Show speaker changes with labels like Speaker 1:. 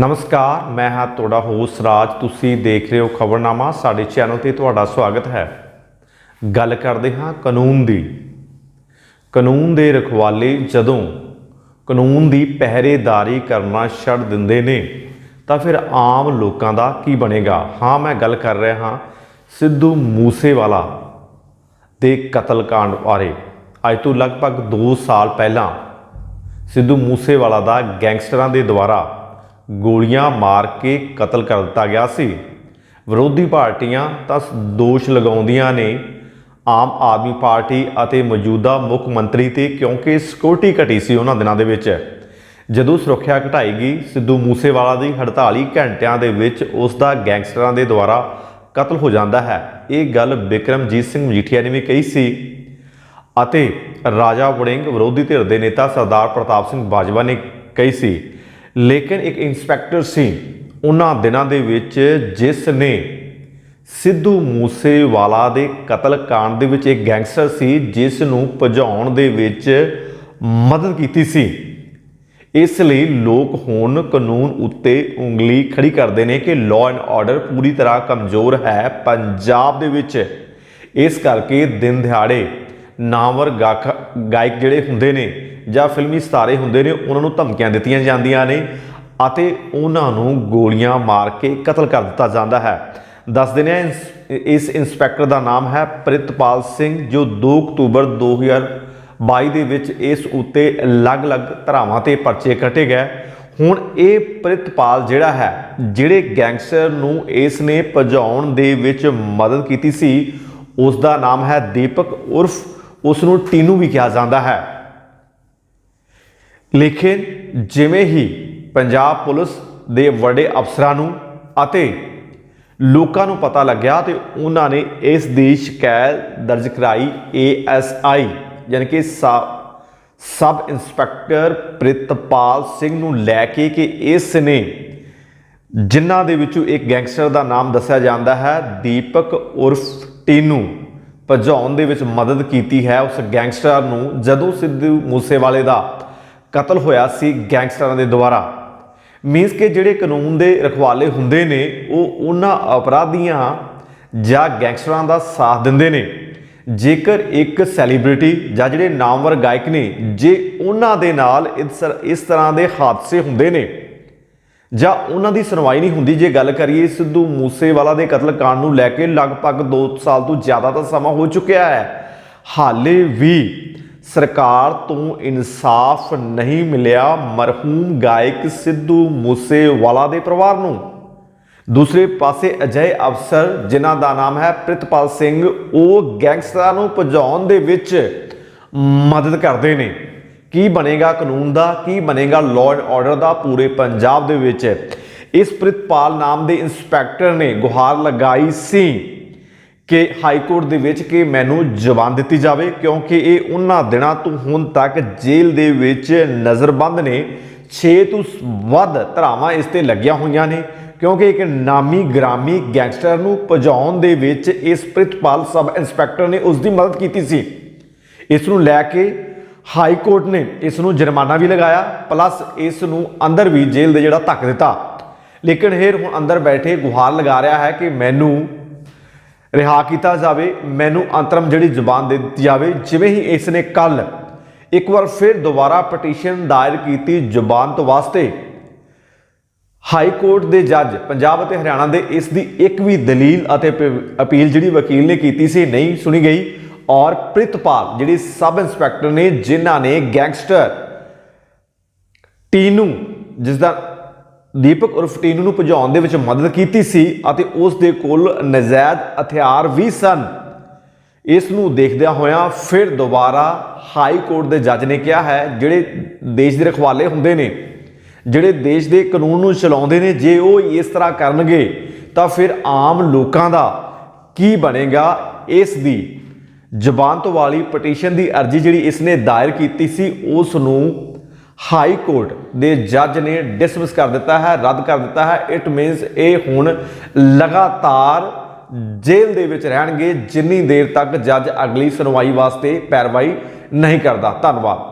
Speaker 1: ਨਮਸਕਾਰ, ਮੈਂ ਹਾਂ ਤੁਹਾਡਾ ਹੋਸਟ ਰਾਜ। ਤੁਸੀਂ ਦੇਖ ਰਹੇ ਹੋ ਖਬਰਨਾਮਾ। ਸਾਡੇ ਚੈਨਲ ਤੇ ਤੁਹਾਡਾ ਸਵਾਗਤ ਹੈ। ਗੱਲ ਕਰਦੇ ਹਾਂ ਕਾਨੂੰਨ ਦੀ। ਕਾਨੂੰਨ ਦੇ ਰਖਵਾਲੇ ਜਦੋਂ ਕਾਨੂੰਨ ਦੀ ਪਹਿਰੇਦਾਰੀ ਕਰਨਾ ਛੱਡ ਦਿੰਦੇ ਨੇ, ਤਾਂ ਫਿਰ ਆਮ ਲੋਕਾਂ ਦਾ ਕੀ ਬਣੇਗਾ? ਹਾਂ, ਮੈਂ ਗੱਲ ਕਰ ਰਿਹਾ ਹਾਂ ਸਿੱਧੂ ਮੂਸੇਵਾਲਾ ਦੇ ਕਤਲकांड ਬਾਰੇ। ਅੱਜ ਤੋਂ ਲਗਭਗ 2 ਸਾਲ ਪਹਿਲਾਂ ਸਿੱਧੂ ਮੂਸੇਵਾਲਾ ਦਾ ਗੈਂਗਸਟਰਾਂ ਦੇ ਦੁਆਰਾ ਗੋਲੀਆਂ ਮਾਰ ਕੇ ਕਤਲ ਕਰ ਦਿੱਤਾ ਗਿਆ ਸੀ। ਵਿਰੋਧੀ ਪਾਰਟੀਆਂ ਤਾਂ ਦੋਸ਼ ਲਗਾਉਂਦੀਆਂ ਨੇ। ਆਮ ਆਦਮੀ ਪਾਰਟੀ ਅਤੇ ਮੌਜੂਦਾ ਮੁੱਖ ਮੰਤਰੀ ਤੇ ਕਿਉਂਕਿ ਸਿਕਿਉਰਿਟੀ ਘਟੀ ਸੀ ਉਹਨਾਂ ਦਿਨਾਂ ਦੇ ਵਿੱਚ। ਜਦੋਂ ਸੁਰੱਖਿਆ ਘਟਾਈ ਗਈ, ਸਿੱਧੂ ਮੂਸੇਵਾਲਾ ਦੀ 48 ਘੰਟਿਆਂ ਦੇ ਵਿੱਚ ਉਸ ਦਾ ਗੈਂਗਸਟਰਾਂ ਦੇ ਦੁਆਰਾ ਕਤਲ ਹੋ ਜਾਂਦਾ ਹੈ। ਇਹ ਗੱਲ ਬਿਕਰਮਜੀਤ ਸਿੰਘ ਮਜੀਠੀਆ ਨੇ ਵੀ ਕਹੀ ਸੀ। ਅਤੇ ਰਾਜਾ ਵੜਿੰਗ ਵਿਰੋਧੀ ਧਿਰ ਦੇ ਨੇਤਾ ਸਰਦਾਰ ਪ੍ਰਤਾਪ ਸਿੰਘ ਬਾਜਵਾ ਨੇ ਕਹੀ ਸੀ ਲੇਕਿਨ ਇੱਕ ਇੰਸਪੈਕਟਰ ਸੀ, ਉਹਨਾਂ ਦਿਨਾਂ ਦੇ ਵਿੱਚ ਜਿਸ ਨੇ ਸਿੱਧੂ ਮੂਸੇਵਾਲਾ ਦੇ ਕਤਲ ਕਾਂਡ ਦੇ ਵਿੱਚ ਇੱਕ ਗੈਂਗਸਟਰ ਸੀ, ਜਿਸ ਨੂੰ ਭਜਾਉਣ ਦੇ ਵਿੱਚ ਮਦਦ ਕੀਤੀ ਸੀ। ਇਸ ਲਈ ਲੋਕ ਹੁਣ ਕਾਨੂੰਨ ਉੱਤੇ ਉਂਗਲੀ ਖੜੀ ਕਰਦੇ ਨੇ ਕਿ ਲਾਅ ਐਂਡ ਆਰਡਰ ਪੂਰੀ ਤਰ੍ਹਾਂ ਕਮਜ਼ੋਰ ਹੈ ਪੰਜਾਬ ਦੇ ਵਿੱਚ। ਇਸ ਕਰਕੇ ਦਿਨ ਦਿਹਾੜੇ ਨਾਮਵਰ ਗਾਇਕ ਗਾਇਕ ਜਿਹੜੇ ਹੁੰਦੇ ਨੇ ਜਾਂ ਫਿਲਮੀ ਸਿਤਾਰੇ ਹੁੰਦੇ ਨੇ, ਉਹਨਾਂ ਨੂੰ ਧਮਕੀਆਂ ਦਿੱਤੀਆਂ ਜਾਂਦੀਆਂ ਨੇ ਅਤੇ ਉਹਨਾਂ ਨੂੰ ਗੋਲੀਆਂ ਮਾਰ ਕੇ ਕਤਲ ਕਰ ਦਿੱਤਾ ਜਾਂਦਾ ਹੈ। ਦੱਸ ਦਿੰਦੇ ਹਾਂ, ਇਸ- ਇਸ ਇੰਸਪੈਕਟਰ ਦਾ ਨਾਮ ਹੈ ਪ੍ਰਿਤਪਾਲ ਸਿੰਘ, ਜੋ 2 ਅਕਤੂਬਰ 2022 ਦੇ ਵਿੱਚ ਇਸ ਉੱਤੇ ਅਲੱਗ-ਅਲੱਗ ਧਰਾਵਾਂ ਤੇ ਪਰਚੇ ਕੱਟੇ ਗਏ। ਹੁਣ ਇਹ ਪ੍ਰਿਤਪਾਲ ਜਿਹੜਾ ਹੈ, ਜਿਹੜੇ ਗੈਂਗਸਟਰ ਨੂੰ ਇਸ ਨੇ ਭਜਾਉਣ ਦੇ ਵਿੱਚ ਮਦਦ ਕੀਤੀ ਸੀ, ਉਸ ਦਾ ਨਾਮ ਹੈ ਦੀਪਕ ਉਰਫ, ਉਸ ਨੂੰ ਟੀਨੂ ਵੀ ਕਿਹਾ ਜਾਂਦਾ ਹੈ। ਲੇਕਿਨ ਜਿਵੇਂ ਹੀ ਪੰਜਾਬ ਪੁਲਿਸ ਦੇ ਵੱਡੇ ਅਫਸਰਾਂ ਨੂੰ ਅਤੇ ਲੋਕਾਂ ਨੂੰ ਪਤਾ ਲੱਗਿਆ ਤੇ ਉਹਨਾਂ ਨੇ ਇਸ ਦੀ ਸ਼ਿਕਾਇਤ ਦਰਜ ਕਰਾਈ ਏਐਸਆਈ ਯਾਨੀ ਕਿ ਸਾ- ਸਬ ਇੰਸਪੈਕਟਰ ਪ੍ਰਿਤਪਾਲ ਸਿੰਘ ਨੂੰ ਲੈ ਕੇ ਕਿ ਇਸ ਨੇ ਜਿਨ੍ਹਾਂ ਦੇ ਵਿੱਚੋਂ ਇੱਕ ਗੈਂਗਸਟਰ ਦਾ ਨਾਮ ਦੱਸਿਆ ਜਾਂਦਾ ਹੈ, ਦੀਪਕ ਉਰਫ ਟੀਨੂ, ਭਜਾਉਣ ਦੇ ਵਿੱਚ ਮਦਦ ਕੀਤੀ ਹੈ ਉਸ ਗੈਂਗਸਟਰ ਨੂੰ ਜਦੋਂ ਸਿੱਧੂ ਮੂਸੇਵਾਲੇ ਦਾ ਕਤਲ ਹੋਇਆ ਸੀ ਗੈਂਗਸਟਰਾਂ ਦੇ ਦੁਆਰਾ। ਮੀਨਸ ਕਿ ਜਿਹੜੇ ਕਾਨੂੰਨ ਦੇ ਰਖਵਾਲੇ ਹੁੰਦੇ ਨੇ, ਉਹ ਉਹਨਾਂ ਅਪਰਾਧੀਆਂ ਜਾਂ ਗੈਂਗਸਟਰਾਂ ਦਾ ਸਾਥ ਦਿੰਦੇ ਨੇ। ਜੇਕਰ ਇੱਕ ਸੈਲੀਬ੍ਰਿਟੀ ਜਾਂ ਜਿਹੜੇ ਨਾਮਵਰ ਗਾਇਕ ਨੇ, ਜੇ ਉਹਨਾਂ ਦੇ ਨਾਲ ਇਸ ਇਸ ਤਰ੍ਹਾਂ ਦੇ ਹਾਦਸੇ ਹੁੰਦੇ ਨੇ, ਜਾਂ ਉਹਨਾਂ ਦੀ ਸੁਣਵਾਈ ਨਹੀਂ ਹੁੰਦੀ, ਜੇ ਗੱਲ ਕਰੀਏ ਸਿੱਧੂ ਮੂਸੇਵਾਲਾ ਦੇ ਕਤਲ ਕਾਂਡ ਨੂੰ ਲੈ ਕੇ ਲਗਭਗ 2 ਸਾਲ ਤੋਂ ਜ਼ਿਆਦਾ ਦਾ ਸਮਾਂ ਹੋ ਚੁੱਕਿਆ ਹੈ। ਹਾਲੇ ਵੀ ਸਰਕਾਰ ਤੋਂ ਇਨਸਾਫ ਨਹੀਂ ਮਿਲਿਆ ਮਰਹੂਮ ਗਾਇਕ ਸਿੱਧੂ ਮੂਸੇਵਾਲਾ ਦੇ ਪਰਿਵਾਰ ਨੂੰ। ਦੂਸਰੇ ਪਾਸੇ ਅਜੇ ਅਫਸਰ ਜਿਨ੍ਹਾਂ ਦਾ ਨਾਮ ਹੈ ਪ੍ਰਿਤਪਾਲ ਸਿੰਘ, ਉਹ ਗੈਂਗਸਟਰਾਂ ਨੂੰ ਭਜਾਉਣ ਦੇ ਵਿੱਚ ਮਦਦ ਕਰਦੇ ਨੇ। ਕੀ ਬਣੇਗਾ ਕਾਨੂੰਨ ਦਾ, ਕੀ ਬਣੇਗਾ ਲਾਅ ਐਂਡ ਆਰਡਰ ਦਾ ਪੂਰੇ ਪੰਜਾਬ ਦੇ ਵਿੱਚ? ਇਸ ਪ੍ਰਿਤਪਾਲ ਨਾਮ ਦੇ ਇੰਸਪੈਕਟਰ ਨੇ ਗੁਹਾਰ ਲਗਾਈ ਸੀ। ਕਿ ਹਾਈ ਕੋਰਟ ਦੇ ਵਿੱਚ ਕਿ ਮੈਨੂੰ ਜ਼ਬਾਨ ਦਿੱਤੀ ਜਾਵੇ, ਕਿਉਂਕਿ ਇਹ ਉਹਨਾਂ ਦਿਨਾਂ ਤੋਂ ਹੁਣ ਤੱਕ ਜੇਲ੍ਹ ਦੇ ਵਿੱਚ ਨਜ਼ਰਬੰਦ ਨੇ। 6 ਤੋਂ ਵੱਧ ਧਰਾਵਾਂ ਇਸ ਤੇ ਲੱਗੀਆਂ ਹੋਈਆਂ ਨੇ, ਕਿਉਂਕਿ ਇੱਕ ਨਾਮੀ ਗ੍ਰਾਮੀ ਗੈਂਗਸਟਰ ਨੂੰ ਭਜਾਉਣ ਦੇ ਵਿੱਚ ਇਸ ਪ੍ਰਿਤਪਾਲ ਸਬ ਇੰਸਪੈਕਟਰ ਨੇ ਉਸ ਦੀ ਮਦਦ ਕੀਤੀ ਸੀ। ਇਸ ਨੂੰ ਲੈ ਕੇ ਹਾਈ ਕੋਰਟ ਨੇ ਇਸ ਨੂੰ ਜੁਰਮਾਨਾ ਵੀ ਲਗਾਇਆ, ਪਲੱਸ ਇਸ ਨੂੰ ਅੰਦਰ ਵੀ ਜੇਲ੍ਹ ਦੇ ਜਿਹੜਾ ਧੱਕ ਦਿੱਤਾ। ਲੇਕਿਨ ਇਹ ਹੁਣ ਅੰਦਰ ਬੈਠੇ ਗੁਹਾਰ ਲਗਾ ਰਿਹਾ ਹੈ ਕਿ ਮੈਨੂੰ ਰਿਹਾ ਕੀਤਾ ਜਾਵੇ, ਮੈਨੂੰ ਅੰਤਰਮ ਜਿਹੜੀ ਜ਼ੁਬਾਨ ਦੇ ਦਿੱਤੀ ਜਾਵੇ, ਜਿਵੇਂ ਹੀ ਇਸ ਨੇ ਕੱਲ ਇੱਕ ਵਾਰ ਫਿਰ ਦੁਬਾਰਾ ਪਟੀਸ਼ਨ ਦਾਇਰ ਕੀਤੀ ਜ਼ੁਬਾਨ ਤੋਂ ਵਾਸਤੇ, ਹਾਈ ਕੋਰਟ ਦੇ ਜੱਜ ਪੰਜਾਬ ਅਤੇ ਹਰਿਆਣਾ ਦੇ ਇਸ ਦੀ ਇੱਕ ਵੀ ਦਲੀਲ ਅਤੇ ਪ- ਅਪੀਲ ਜਿਹੜੀ ਵਕੀਲ ਨੇ ਕੀਤੀ ਸੀ, ਨਹੀਂ ਸੁਣੀ ਗਈ। ਔਰ ਪ੍ਰਿਤਪਾਲ, ਜਿਹੜੀ ਸਬ ਇੰਸਪੈਕਟਰ ਨੇ, ਜਿਨ੍ਹਾਂ ਨੇ ਗੈਂਗਸਟਰ ਟੀਨੂ ਜਿਸ ਦਾ ਦੀਪਕ ਉਰਫ ਟੀਨੂ ਨੂੰ ਭਜਾਉਣ ਦੇ ਵਿੱਚ ਮਦਦ ਕੀਤੀ ਸੀ ਅਤੇ ਉਸ ਦੇ ਕੋਲ ਨਜਾਇਜ਼ ਹਥਿਆਰ ਵੀ ਸਨ। ਇਸ ਨੂੰ ਦੇਖਦਿਆਂ ਹੋਇਆਂ ਫਿਰ ਦੁਬਾਰਾ ਹਾਈ ਕੋਰਟ ਦੇ ਜੱਜ ਨੇ ਕਿਹਾ ਹੈ, ਜਿਹੜੇ ਦੇਸ਼ ਦੇ ਰਖਵਾਲੇ ਹੁੰਦੇ ਨੇ, ਜਿਹੜੇ ਦੇਸ਼ ਦੇ ਕਾਨੂੰਨ ਨੂੰ ਚਲਾਉਂਦੇ ਨੇ, ਜੇ ਉਹ ਇਸ ਤਰ੍ਹਾਂ ਕਰਨਗੇ, ਤਾਂ ਫਿਰ ਆਮ ਲੋਕਾਂ ਦਾ ਕੀ ਬਣੇਗਾ? ਇਸ ਦੀ ਜ਼ਬਾਨ ਤੋਂ ਵਾਲੀ ਪਟੀਸ਼ਨ ਦੀ ਅਰਜ਼ੀ ਜਿਹੜੀ ਇਸ ਨੇ ਦਾਇਰ ਕੀਤੀ ਸੀ, ਉਸ ਨੂੰ ਹਾਈ ਕੋਰਟ ਦੇ ਜੱਜ ਨੇ ਡਿਸਮਿਸ ਕਰ ਦਿੱਤਾ ਹੈ, ਰੱਦ ਕਰ ਦਿੱਤਾ ਹੈ। ਇਟ ਮੀਨਸ ਇਹ ਹੁਣ ਲਗਾਤਾਰ ਜੇਲ੍ਹ ਦੇ ਵਿੱਚ ਰਹਿਣਗੇ, ਜਿੰਨੀ ਦੇਰ ਤੱਕ ਜੱਜ ਅਗਲੀ ਸੁਣਵਾਈ ਵਾਸਤੇ ਪੈਰਵਾਈ ਨਹੀਂ ਕਰਦਾ। ਧੰਨਵਾਦ।